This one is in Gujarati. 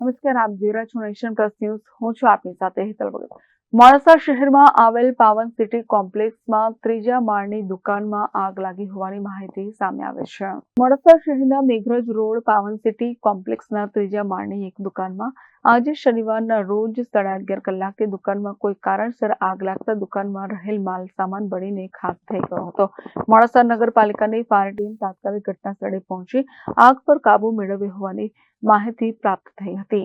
નમસ્કાર, આપ જોઈ રહ્યા છો નેશન પ્લસ ન્યૂઝ. હું છું આપની સાથે હેતલ ભગત. મોડાસા શહેરમાં આવેલ પાવન સિટી કોમ્પ્લેક્સમાં ત્રીજા માળની દુકાનમાં આગ લાગી હોવાની માહિતી સામે આવે છે. મોડાસા શહેરના મેઘરજ રોડ પાવન સિટી કોમ્પ્લેક્સના ત્રીજા માળની એક દુકાનમાં આજે શનિવારના રોજ સાડા અગિયાર કલાકે દુકાનમાં કોઈ કારણસર આગ લાગતા દુકાનમાં રહેલ માલ સામાન બળીને ખાક થઈ ગયો હતો. મોડાસા નગરપાલિકાની ફાયર ટીમ તાત્કાલિક ઘટના સ્થળે પહોંચી આગ પર કાબુ મેળવ્યો હોવાની માહિતી પ્રાપ્ત થઈ હતી.